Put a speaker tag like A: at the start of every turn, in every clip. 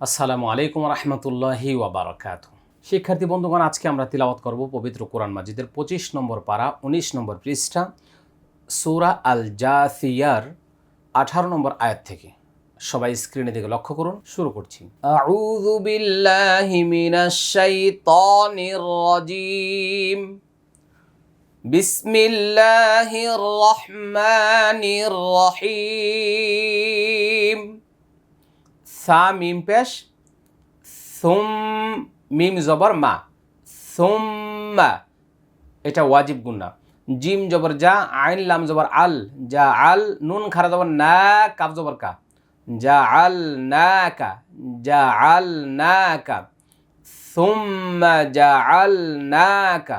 A: আসসালামু আলাইকুম রহমতুল্লাহি ওয়াবারাকাত শিক্ষার্থী বন্ধুগণ, আজকে আমরা তিলাওয়াত করব পবিত্র কোরআন মাজিদের পঁচিশ নম্বর পারা, উনিশ নম্বর পৃষ্ঠা, সূরা আল জাসিয়ার আঠারো নম্বর আয়াত থেকে। সবাই স্ক্রিনে দিকে লক্ষ্য করুন, শুরু করছি। আউযু বিল্লাহি মিনাশ শাইতানির রাজিম। বিসমিল্লাহির রহমানির রহিম। সা মিম পেশ, সুম মিম জবর মা সুম্মা এটা ওয়াজিব গুন্না জিম জবর যা আইন লাম জবর আল যা আল, নুন খারা জবর না কাপ জবর কা। যা আল না কা যা আল না কা। সুম্মা যা আল না কা।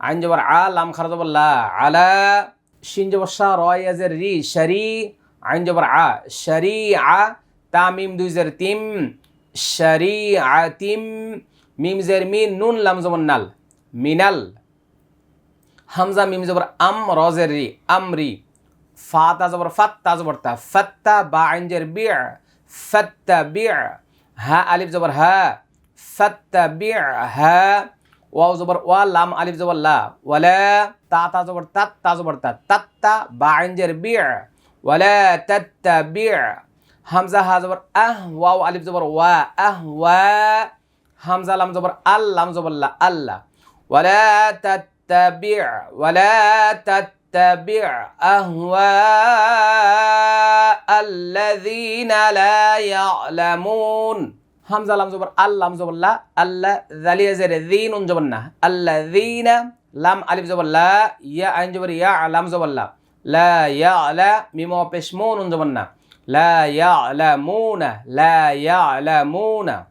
A: আইন জবর আ, লাম খারা জবর লা, আলা। শিন জবর শা রয়াজের রি, শরি। আইন জবর আ, শরি আ। তামিম দুই জের তিম শরি আতিম মিম জের মিন, নুন, লাম জবর নাল, মিনাল। হামজা, মিম জবর আম রজের রি আমরি ফা তা জবর ফাত তা জবর তা, ফাত্তা বা আইন জের বিয়া ফাত্তা বিয়া হা, আলিফ জবর হা, ফাত্তা বিয়া হা, ওয়াও জবর ওয়া, লাম, আলিফ জবর লা, ওয়ালা তা তা জবর তাত তা জবর তা, তাত্তা বা আইন জের বিয়া ওয়ালা, তাত্তা বিয়া همزه ها زبر آه واو الف زبر وا آه وا همزه لام زبر ال لام زبر لا ال ولا تتبع ولا تتبع اهواء الذين لا يعلمون همزه لام زبر ال لام زبر لا ال ذلي زر ذين زبرنا الذين لام الف زبر لا يا ان جبر يا لام زبر لا لا يعلم مما وبشمون زبرنا لا يعلمون لا يعلمون.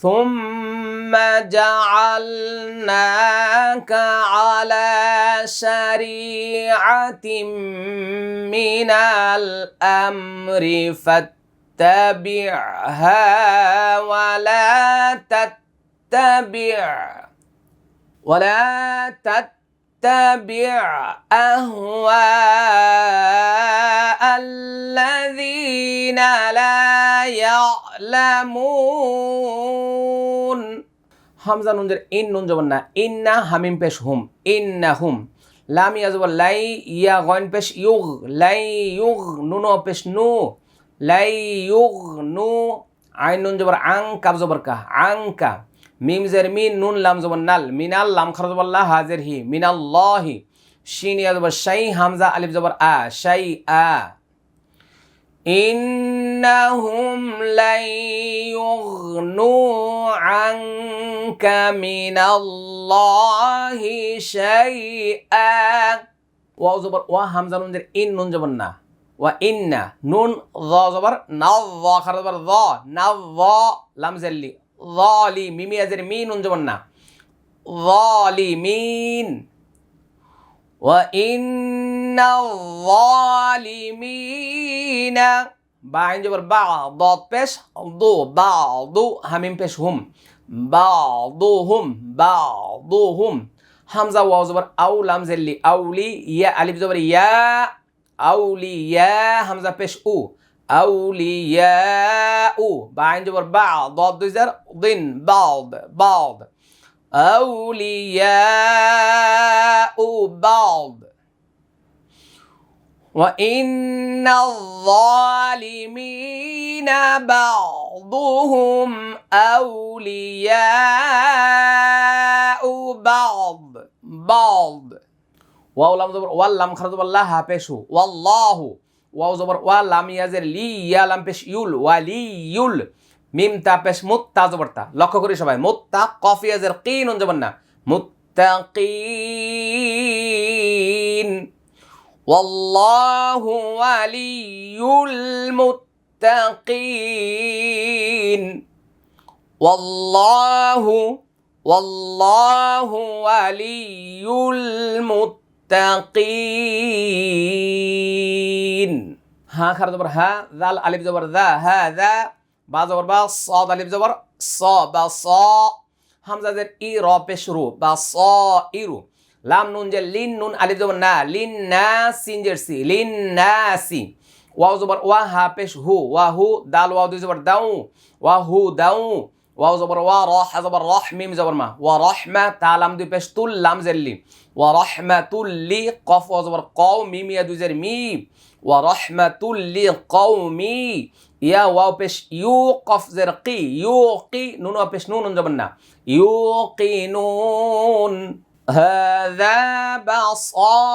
A: ثم جعلناك على شريعة من الأمر فاتبعها ولا تتبع ولا تتبع أهواء الذين لا يعلمون হামজা নুনজের ইন নুন জবর না ইন্না হামিম পেশ হুম ইন্না হুম লাম ইয়া জবর লাই ইয়া গয়ন পেশ ইউগ লাই ইউগ নুনো পেশ নু লাই ইউগ নু আইন নুন জবর আং কাব জবর কা আং কা মিম জের মিন নুন লাম জবর নাল মিনাল লাম খার জবর লা হাজের হি মিনাল্লাহি শিন ইয়া জবর শাই হামজা আলিফ জবর আ শাই আ إنهم لن يغنوا عنك من الله شيئا ওয়াও জবর ওয়া হামজা নুন দের ইন নুন জবর না ওয়া ইন্না নুন য জবর না য খার জবর য না য লাম জাল্লি যালি মিমি আজের মিন নুন জবর না ظالمين وإن الظالمين بعين جبر بعض بش ضو بعض همين بش هم بعضهم بعضهم همزة واو زبر أو لام زلي أولي يا ألف زبر يا أولي يا همزة بش أو أولياء. بعين جبر بعض ضد زر. ضن. بعض. بعض. أولياء. بعض. وإن الظالمين بعضهم أولياء بعض. بعض. واو لام زبر واللام خرج والله بيشو. والله. واو زبر واللام يزر لي يا لام بيش يول ولي يول মিম তা পেশ মুত্তা জবরতা লক্ষ্য করি সবাই মুত্তা কফিয়াজের কিন উন জবর না মুত্তাকিন والله ولي المتقين والله والله ولي المتقين ইন হা খার জবর হা দাল আলিফ জবর দা হা দা বা জবর বা স আলিফ জবর স বা স হামজাজের ই র পেশ রু বা স ইরু লাম নুন যে লিন নুন আলিব জবর না লিন না সিন জের সি লিন না সি ওয়াও জবর ওয়া হা পেশ হু ওয়া হু দাল ওয়াও দুই জবর দাউ ওয়া হু দাউ ওয়াও জবর ওয়া রহ জবর রহ মিম জবর মা ওয়া রহমা তা লাম দুই পেশ তুল লাম জের লি ওয়া রহমা তুল লি কফ ওয়া জবর কও মিম ইয়া দুই জের মি ورحمة لقوم يا واو بش يوقف زرقي. يوقي نون واو بش نون جبنا يوقنون. هذا بصائر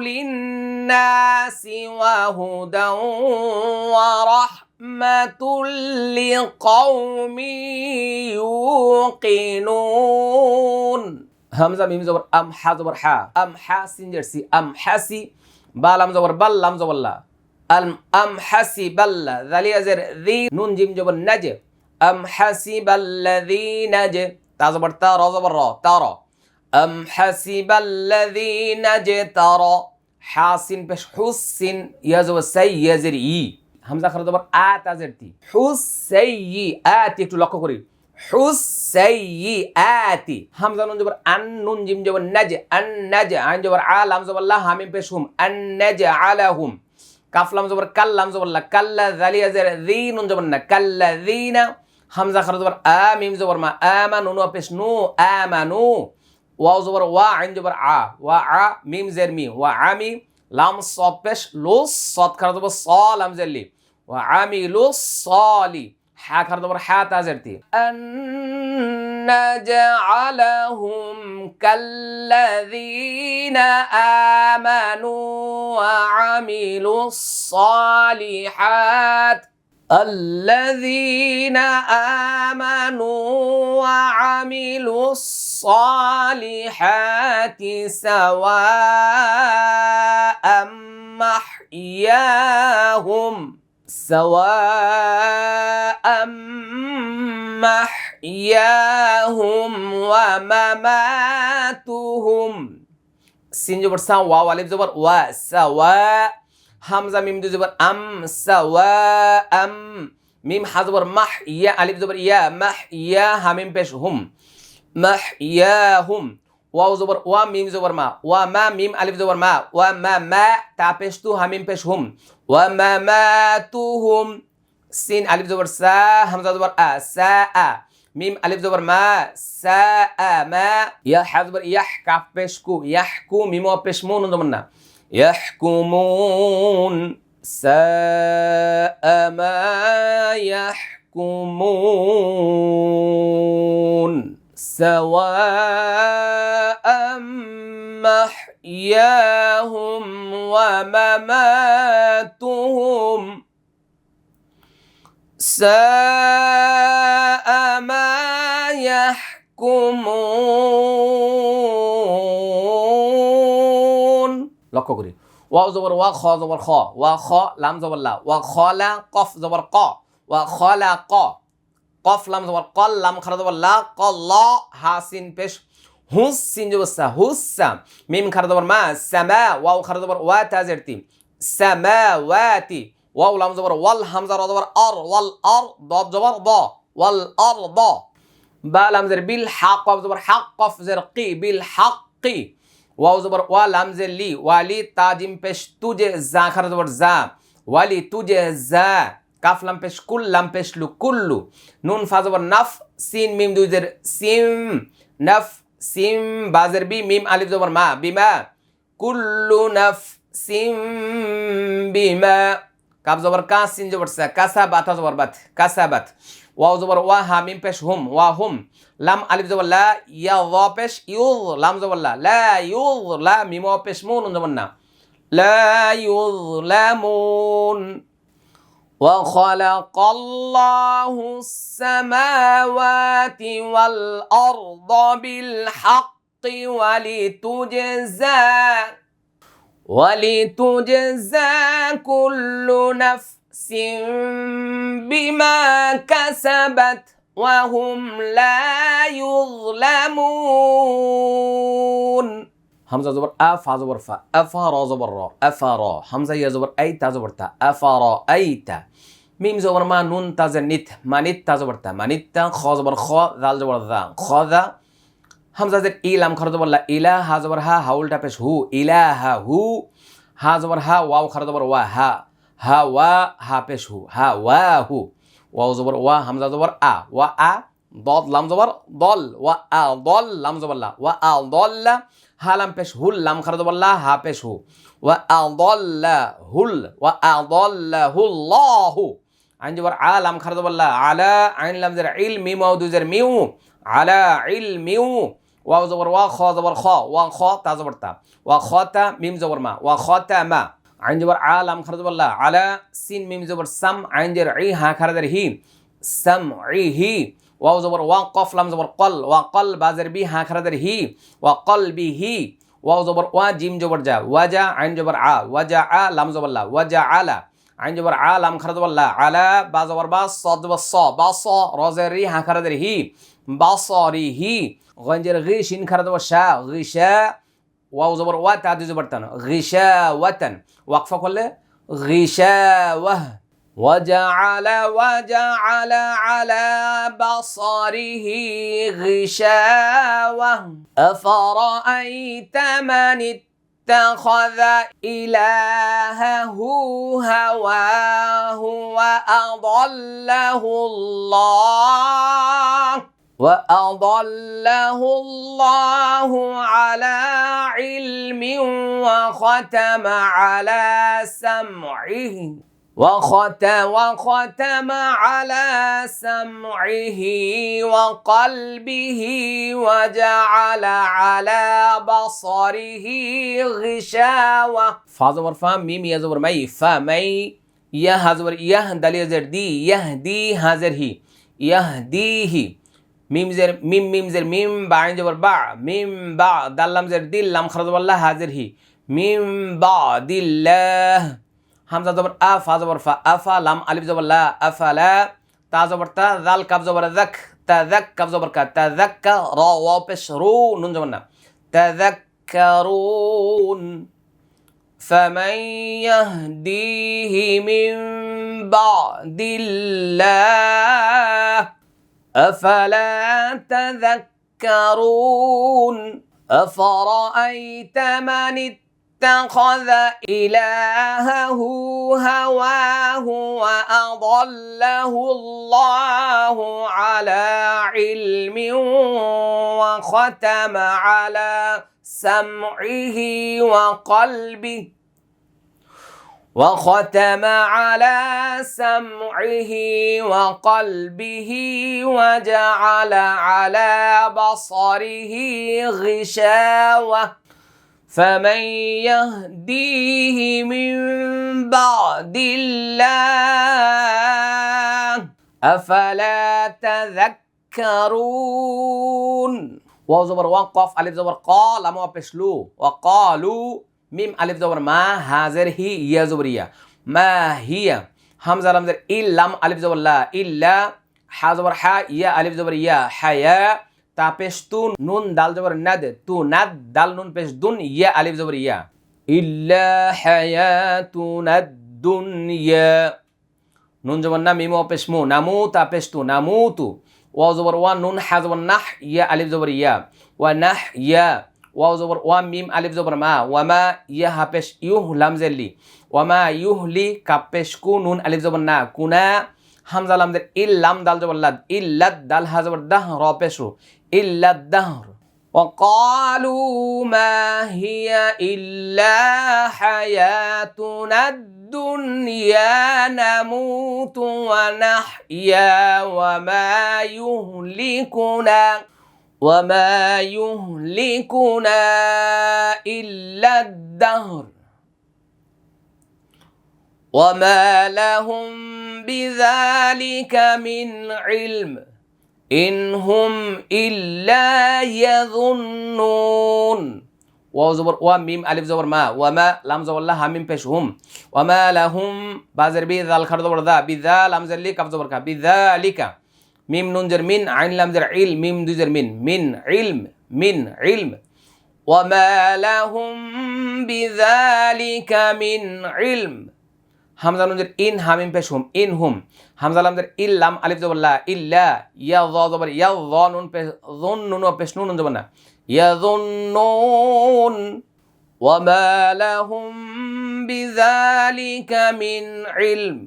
A: للناس وهدى ورحمة لقوم يوقنون. همزة ميم زبر أم حا زبر حا. أم حا سين جرسي أم حاسي বা লাম জবর বাল লাম আম হাসি বাল্লা জালিয়াজের রি নুন জিম জবর নাজে। আম হাসি বাল্লাদি নাজে। তা জবর তা, র জবর র, তা র। আম হাসি বাল্লাদি নাজে, তা র। হাসিন পেশ হুসিন ইয়াজব সাইয়াজের ই। হামজা খারা জবর আ তাজের তি হুসাইয়ি আ একটু লক্ষ্য করি। হুসাইয়ি আতি হামজা নুন জবর আন, নুন জিম জবর নাজ, আন নাজ আইন জবর আ লাম জবর লা, হামিম পেশ হুম আন নাজ আলাহুম। কাফ লাম জবর কাল, লাম জবর লা, কাল্লা জালিয়া জের জি, নুন জবর না, কাল্লা জিনা। হামজা খারা জবর আ, মিম জবর মা আমা নুন পেশ নু আমানু ওয়াও জবর ওয়া, আইন জবর আ, ওয়া, আ, মিম জের মি, ওয়া আমি লাম সদ পেশ লুস সদ খারা জবর স, লাম জের লি, ওয়া আমি লুস সলি حاك هذا دبر حا تازرتي. أن جعلهم كالذين آمنوا وعملوا الصالحات. الذين آمنوا وعملوا الصالحات سواء محياهم سواء محياهم ومماتهم সিন জবর সা ওয়া আলিফ জবর ওয়া সাওয়া হামজা মিম দু জবর আম সাওয়া আম মিম হা জবর মাহ ইয়া আলিফ জবর ইয়া মাহ ইয়া হামিম পেশ হুম মাহ ইয়া হুম واو زبر وا ميم زبر ما. وما ميم ألف زبر ما. وما ما تا پیش تو همیم پیش هم وما ما تو هم سين ألف زبر سا همزة زبر آ سا آ. ميم ألف زبر ما سا آ ما. يا حزبر يحك يح پیش کو يحكو ميم و پیش مون زبر يحكمون ما. يحكمون سواء محياهم ومماتهم ساء ما يحكمون লক্ষ্য করি ওয়া জবর ওয়া খ জবর খ ওয়া খ লাম জবর লা ওয়া খ লা কফ জবর ক ওয়া খ লা ক কফ লাম জবর কল লাম খারা জবর লা ক ল হা সিন পেশ হুস সিন জবর সা হুসা মিম খারা জবর মা, সামা, ওয়াও খারা জবর ওয়া তাজের তি সামা, ওয়াতি, ওয়াও লাম জবর, ওয়াল হামজা, র জবর আর ওয়াল আর দব জবর, দ, ওয়াল আর দ। বা লাম জের বিল হাক কফ জবর হাক কফ জের কি, বিল হাক কি ওয়াও জবর ওয়া লাম জের লি ওয়ালি তাজিম পেশ তুজে জা খারা জবর জা। ওয়ালি তুজে জা, কাফ লাম পেশ কুল, লাম পেশ লু কুল্লু। নুন ফা জবর নাফ, সিন, মিম দুই জের সিম, নাফ সিম বাজের বি, মিম, আলিফ জবর মা, বিমা, কুল্লু নাফ সিম বিমা কাপ জবর কা, সিন জবর সা, কাসা বাতা জবর বাত, কাসা বাত। ওয়াও জবর ওয়া, হা, মিম, পেশ, হুম, ওয়া, হুম। লাম, আলিফ জবর লা, ইয়া, ওয়া, পেশ ইউজ লাম জবর লা লা ইউজ লা, মিম, ওয়া, পেশ মুন জবর না। লা ইউজলামুন وخلق الله السماوات والأرض بالحق ولتجزى ولتجزى كل نفس بما كسبت وهم لا يظلمون হামজা জবর আ, ফা জবর ফা আফা র জবর র আফা র। হামজা ইয়া জবর আই, তা জবর তা আফা র আই, তা। মিম জবর মা, নুন, তা জে নিত মানিত তা জবর তা মানিত তা, খ জবর খ দাল জবর দা খ দা হামজা জের ইলাম, খর জবর লা ইলা হা জবর হা হাউলটা পেশ হু ইলা হা হু। হা জবর হা, ওয়াও, খারা জবর ওয়া, হা। হা, ওয়া, হা, পেশ হু, হা, ওয়া, হু। ওয়াও জবর ওয়া, হামজা জবর আ, ওয়া, আ। দদ লাম জবর, দল, ওয়া আ দল, লাম জবর লা, ওয়া আ দল্লা হা লাম পেশ হুল, লাম খারা জবর লা, হা পেশ হু, ওয়া আ দল্লা হুল, ওয়া আ দল্লা হুল্লাহু, আইন জবর আ, লাম খারা জবর লা আলা আইন লাম জের ইল মিম ওয়া দুজের মিউ আলা ইল, মিউ, ওয়াও জবর ওয়া, খ জবর খ, ওয়া খ, তা জবর তা, ওয়া খ তা, মিম জবর মা, ওয়া খ তা মা, আইন হা হি হি ওয়াও জবর ওয়া কফ, লাম জবর, কল ওয়া কল, বাজের বি, হা খারা জের হি ওয়া কল বি, হি, ওয়াও জবর, ওয়া, জিম জবর, যা ওয়াজা আইন জবর, আ ওয়াজা আ, লাম জবর, লা ওয়াজা আলা আইন জবর, আ, লাম খারা জবর, লা আলা বা জবর, বা স, জবর, স, বা স, রজের রি, হা খারা জের হি বাসরিহি গঞ্জের গি, শিন খারা জবর, শা গিশা ওয়াও জবর, ওয়া, তা দুই জবর, তান গিশা ওয়াতান ওয়াকফা করলে গিশা ওয়াহ وجعل وجعل على بصره غشاوة. أفرأيت من اتخذ إلهه هواه وأضله الله؟ وأضله الله على علم وختم على سمعه. وختم وختم على سمعه وقلبه وجعل على بصره غشاوة. فازور فام فا ميم يا زبر مي فا مي يه زبر يه دليل زر دي يهدي هازر هي. يهديه ميم زر ميم ميم زر ميم بعين زبر بع ميم بع دلم زر دي لم خرج والله هزر هي. ميم بعد الله. হামজা জবর আ ফা জবর ফা আফা লাম আলিফ জবর লা আফালা তা জবর তা জাল কাব জবর যাক তা যাক কাব জবর কা তা যাক কা র ওয়া পেশ রু নুন জবর না তা যাক্কারুন فمن يهديه من بعد الله أفلا تذكرون أفرأيت من اتخذ إلهه هواه وأضله الله على علم وختم على سمعه وقلبه وختم على سمعه وقلبه وجعل على بصره غشاوة فمن يهديه من بعد الله أفلا تذكرون واو زبر وقف ألف زبر قال ما بشلو وقالوا ميم ألف زبر ما هازر هي يا زبرية. ما هي؟ همزة لَمْزَرْ إلا ألف زبر لا إلا حا زبر حا يا ألف زبر يا حياء তা পেশ তু নুন দাল জবর নাদ তু নাদ দাল নুন পেশ দুন, ইয়া, আলিফ জবর ইয়া। ইল্লা হায়াতুনা দুনিয়া নুন জবর না মিমো পেশ মু নামু তা পেশ তু নামু তু। ওয়া জবর ওয়া নুন, হা জবর নাহ ইয়া, আলিফ জবর ইয়া। ওয়া নাহ ইয়া। ওয়াও জবর ওয়া মিম, আলিফ জবর মা। ওয়ামা ইয়া হাপেশ ইউহ লাম জেল্লি ওয়ামা ইউহলি কাপেশ কু নুন, আলিফ জবর না কুনা হামজা, লাম জের ইল, লাম দাল জবর লাদ ইল্লাদ দাল হা জবর দাহ, র, পেশু إلا الدهر. وقالوا ما هي إلا حياتنا الدنيا نموت ونحيا وما يهلكنا وما يهلكنا إلا الدهر. وما لهم بذلك من علم. إن هم إلا يظنون. واو زبر وميم ألف زبر ما. وما لام زبر الله هميم پیش هم وما لهم بازر بي ذال خرد زبر ذا. بذا لام زر لي كف زبر كا. بذلك ميم نون زر من عين لام زر علم. ميم دو زر من من علم. من علم. وما لهم بذلك من علم. হামজা নুন জের ইন হামিম পেশ হুম ইন হুম হামজা লাম জের ইল্লাম আলিফ জবর লা ইল্লা ইয়া য জবর ইয়া য নুন পেশ যুন নুন পেশ নুন জবর না ইয়াযুন্নুন وما لهم بذلك من علم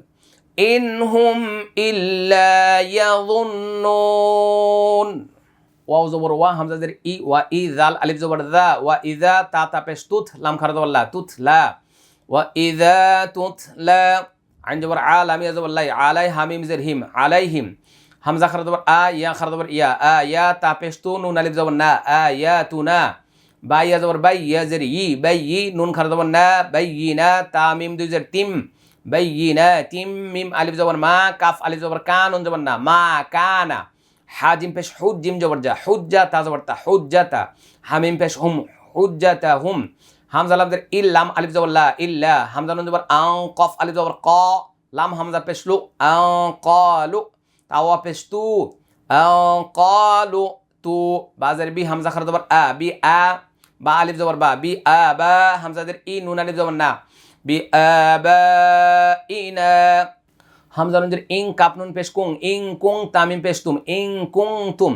A: إن هم إلا يظنون ওয়াও জবর ওয়া হামজাদের ই ওয়া ই জাল আলিফ জবর দা ওয়া ইদা তা তা পেশ তুথ লাম খারা জবর লা তুথ লা ওয়া ইদা তুথ লা আইন জবর আ, লাম ইয়া জবর লাই, আলাই হামিম জের হিম আলাইহিম হামজা খারা জবর আ, ইয়া খারা জবর ইয়া, আ, ইয়া তা পেশ তু নুন আলিফ জবর না, আ, ইয়া তু না। বা ইয়া জবর বাই, ইয়া জের ই, বাই ই, নুন খারা জবর না, বাই ই না, তা মিম দুই জের তিম, বাই ই না, তিম মিম আলিফ জবর মা, কাফ আলিফ জবর কা, নুন জবর না, মা কানা হাজিম পেশ হুদ জিম জবর যা হুজ্জা হামজা লামজের ইল লাম আলিফ জবর লা ইল্লা, হামজা নুন জবর আং কফ আলিফ জবর ক, লাম হামজা পেশলু আং কলু, তাওয়া পেশতু আং কলু, তু বাজার বি, হামজা খার জবর আ, বি, আ, বা আলিফ জবর বা, বি, আ, বা হামজাদের ই, নুন আলিফ জবর না, বি, আ, বা ইনা হামজা নুন ইং, কাপ নুন পেশ কুং, ইং কুং, তামিম পেশ তুম, ইং কুং তুম।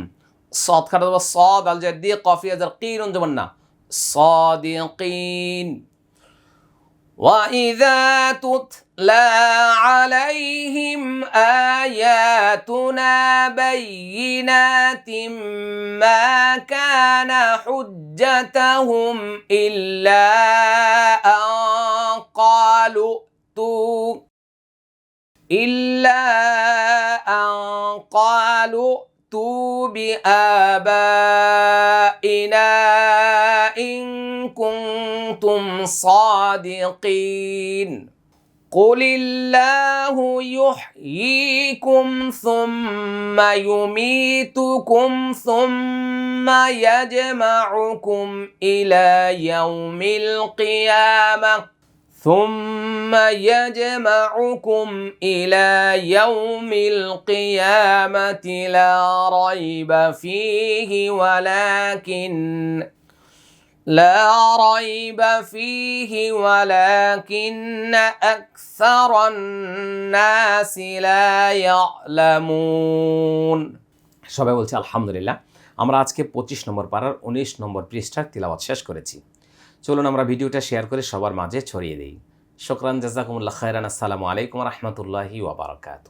A: সৎ খার জবর সদ আল জার দি, কফি আজার কি নুন জবর না। صادقين. وإذا تتلى عليهم آياتنا بينات ما كان حجتهم إلا أن قالوا ائتوا إلا أن قالوا ائتوا بآبائنا صادقين. قل الله يحييكم ثم يميتكم ثم يجمعكم إلى يوم القيامة ثم يجمعكم إلى يوم القيامة لا ريب فيه ولكن لا ريب فيه ولكن أكثر الناس لا يعلمون সবাই বলছে আলহামদুলিল্লাহ আমরা আজকে পঁচিশ নম্বর পাড়ার উনিশ নম্বর পৃষ্ঠার তিলাওয়াত শেষ করেছি চলুন আমরা ভিডিওটা শেয়ার করে সবার মাঝে ছড়িয়ে দিই শোকরান জাজাকুমুল্লাহ খায়রান আসসালামু আলাইকুম রহমতুল্লাহি ওবরাকাত